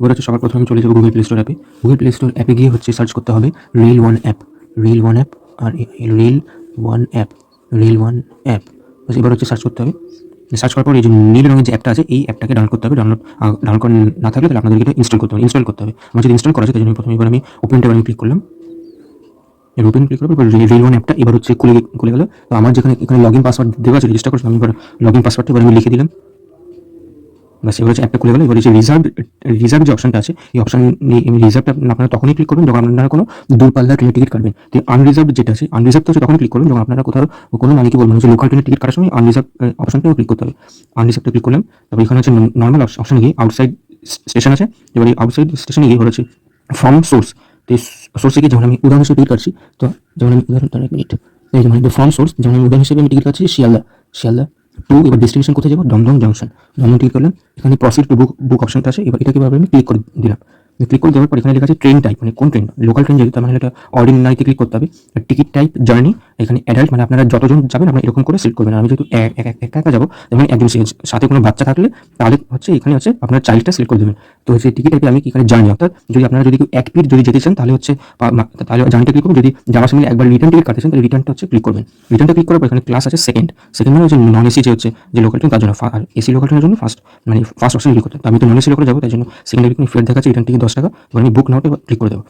এবার হচ্ছে সবার প্রথমে আমি চলে যাব গুগল প্লে স্টোর অ্যাপে গুগল প্লে স্টোর অ্যাপে গিয়ে হচ্ছে সার্চ করতে হবে Rail One app Rail One app আর Rail One app Rail One app এবার হচ্ছে সার্চ করতে হবে। সার্চ করার পর এই যে নীল রঙের যে অ্যাপটা আছে, এই অ্যাপটাকে ডাউনলোড করতে হবে। ডাউনলোড ডাউনলোড না থাকলে তাহলে আপনাদেরকে এটা ইনস্টল করতে হবে। ইনস্টল করতে হবে। আমার যদি ইনস্টল করা আছে, তাই জন্য প্রথমে এবার আমি ওপেন আমি ক্লিক করলাম। ওপেন ক্লিক করার পর রিল ওয়ান অ্যাপটা এবার হচ্ছে খুলে খুলে গেল। তো আমার যেখানে, এখানে লগ ইন পাসওয়ার্ড দেওয়া আছে রেজিস্টার করছিলাম, আমি এবার লগ ইন পাসওয়ার্ডটা এবার আমি লিখে দিলাম। বাস এবার হচ্ছে অ্যাপটা খুলে গেল। এবার যে রিজার্ভ রিজার্ভ যে অপশনটা আছে, এই অপশন রিজার্ভটা আপনারা তখনই ক্লিক করবেন যখন আপনারা কোনো দূরপাল্লার ট্রেনের টিকিট কাটবেন। তো আনরিজার্ভ যেটা আছে আনরিজার্ভ তো তখনই ক্লিক করবেন যখন আপনারা কোথাও কোনো কি বলবেন যে লোকাল ট্রেনের টিকিট কাটার সময় আনরিজার্ভ অপশনটাও ক্লিক করতে হবে। আনরিজার্ভটা ক্লিক করলাম, তারপর এখানে হচ্ছে নর্মাল অপশন গিয়ে আউটসাইড স্টেশন আছে। এবার এই আউটসাইড স্টেশনে গিয়ে হচ্ছে ফ্রম সোর্স তো সোর্সে গিয়ে যেমন আমি উদাহরণ হিসেবে টিকিট কাটছি, তো যেমন আমি উদাহরণ এক মিনিট এই যেমন ফ্রম সোর্স যেমন আমি উদাহরণ হিসেবে আমি টিকিট কাটছি, শিয়ালদা শিয়ালদা টু এবার ডেস্টিনেশন কোথায় যাব? দমদম জংশন দমদম ক্লিক করলাম, এখানে প্রসিড টু বুক বুক অপশনটা আছে এবার এটাকে এবার আমি ক্লিক করে দিলাম। ক্লিক করে দেওয়ার পর এখানে লেখা আছে ট্রেন টাইপ মানে কোন ট্রেন লোকাল ট্রেন যেহেতু তাহলে মানে এটা অর্ডিনারিতে ক্লিক করতে হবে। টিকিট টাইপ জার্নি এখানে অ্যাডাল্ট মানে আপনারা যতজন যাবেন, আপনারা এরকম করে সিলেক্ট করবেন। আমি যেহেতু এক- এক- এক- একা একা যাব এবং একজন সাথে কোনো বাচ্চা থাকলে, তাহলে হচ্ছে এখানে হচ্ছে আপনার চাইল্ডটা সিলেক্ট করে দেবেন। তো হচ্ছে টিকিট টাইপে আমি এখানে জার্নি অর্থাৎ যদি আপনারা যদি কেউ এক পিট যদি যেতে চান, তাহলে হচ্ছে তাহলে জার্নিটা ক্লিক করবেন যদি যাওয়ার সময় একবার রিটার্ন টিকিট কাটতে চান, তাহলে রিটার্নটা হচ্ছে ক্লিক করবেন। রিটার্নটা ক্লিক করার পর এখানে ক্লাস আছে সেকেন্ড সেকেন্ড মানে হচ্ছে নন এসি যে হচ্ছে, যে লোকাল ট্রেন তার জন্য আর এসি লোকাল ট্রেনের জন্য ফার্স্ট মানে ফার্স্ট অপশন ক্লিক করতে তো আমি তো নন এসি লোকাল যাব, তাই জন্য সেকেন্ড ফের দেখাচ্ছে রিটার্ন টিকিট দশ টাকা। এবার আমি বুক নাওটে ক্লিক করে দেবো।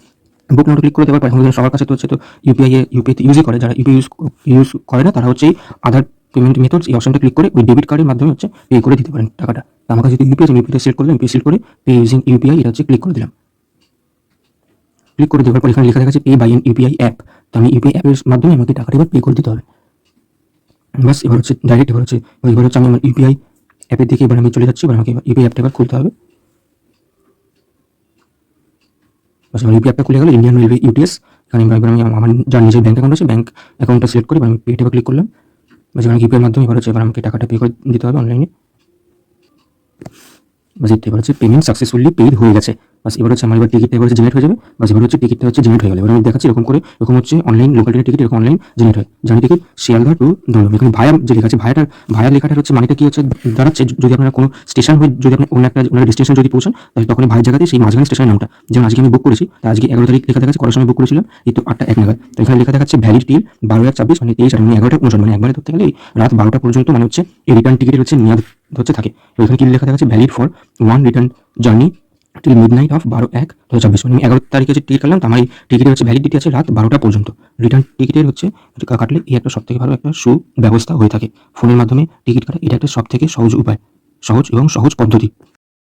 বুক নোট ক্লিক করে দেওয়ার পর এখন সবার কাছে তো হচ্ছে তো ইউপিআই ইউপিআই ইউজই করে, যারা ইউপিআই ইউজ ইউজ করে না, তারা হচ্ছে আধার পেমেন্ট মেথড এই অপশনটা ক্লিক করে ওই ডেবিট কার্ডের মাধ্যমে হচ্ছে পে করে দিতে পারেন টাকাটা। আমার কাছে যদি ইউপিআই ইউপিআই সিলেক্ট করলাম ইউপিআই সিলেক্ট করে পে ইউজিং ইউপিআই এটা হচ্ছে ক্লিক করে দিলাম। ক্লিক করে দেওয়ার পর এখানে লেখা দেখাচ্ছে পে বাই ইউপিআই অ্যাপ তো আমি ইউপিআই অ্যাপের মাধ্যমে আমাকে টাকাটা এবার পে করে দিতে হবে। বাস এবার হচ্ছে ডাইরেক্ট এবার হচ্ছে এবার হচ্ছে আমি আমার ইউপিআই অ্যাপের দিকে এবার আমি চলে যাচ্ছি, এবার আমাকে ইউপিআই অ্যাপটা এবার খুলতে হবে। বাস আমার ইউপিআই অ্যাপটা খুলে গেল ইন্ডিয়ান রেলওয়ে ইউটিএস এখানে এবার আমি আমার যার নিজের ব্যাঙ্ক অ্যাকাউন্ট আছে ব্যাঙ্ক অ্যাকাউন্টটা সিলেক্ট করে আমি পেটা ক্লিক করলাম। বাস যেখানে ইউপিআইয়ের মাধ্যমে এবার এবার আমাকে টাকাটা পে করে দিতে হবে অনলাইনে বা এবার হচ্ছে পেমেন্ট সাকসেসফুলি পেইড হয়ে গেছে। বাস, এবার হচ্ছে আমার এবার টিকিটটা এবার জেনারেট হয়ে যাবে। বাস, এবার হচ্ছে টিকিটটা হচ্ছে জেনারেট হয়ে গেল। এবার আমি দেখাচ্ছি এরকম করে, এরকম হচ্ছে অনলাইন লোকাল ট্রেনের টিকিট এরকম অনলাইন জেনারেট হয়। Journey ticket Sealdah to Dum Dum. এখানে ভায়া যে লেখা আছে, ভায়াটার ভায়া লেখাটার হচ্ছে মানেটা কি হচ্ছে, দাঁড়াচ্ছে যদি আপনারা কোনো স্টেশন হয়ে, যদি আপনি অন্য একটা, অন্য ডেস্টিনেশন যদি পৌঁছান, তাহলে তখন ভাইয়ের জায়গাতে সেই মাঝখানে স্টেশনের নামটা। যেমন আজকে আমি বুক করেছি আজকে এগারো তারিখ লেখা দেখাচ্ছে, করার সময় বুক করেছিলাম, এই তো আটটা এক নাগাদ। তো এখানে লেখা দেখাচ্ছে ভ্যালিড টিল বারো এক ছাব্বিশ মানে তেইশ আর মানে এগারোটা উনষাট মানে একবারে ধরতে গেলে রাত বারোটা পর্যন্ত মানে হচ্ছে এই রিটার্ন টিকিটের হচ্ছে মেয়াদ হচ্ছে থাকে। তো এখানে কি লেখা দেখাচ্ছে valid for one return journey till midnight of বারো এক, দু হাজার চব্বিশ মানে আমি এগারো তারিখে যে টিকিট কাটলাম তো আমার এই টিকিটের হচ্ছে ভ্যালিডিটি আছে রাত বারোটা পর্যন্ত। রিটার্ন টিকিটের হচ্ছে কাটলে এই একটা সব থেকে ভালো একটা সুব্যবস্থা হয়ে থাকে। ফোনের মাধ্যমে টিকিট কাটা, এটা একটা সব থেকে সহজ উপায়। সহজ এবং সহজ পদ্ধতি।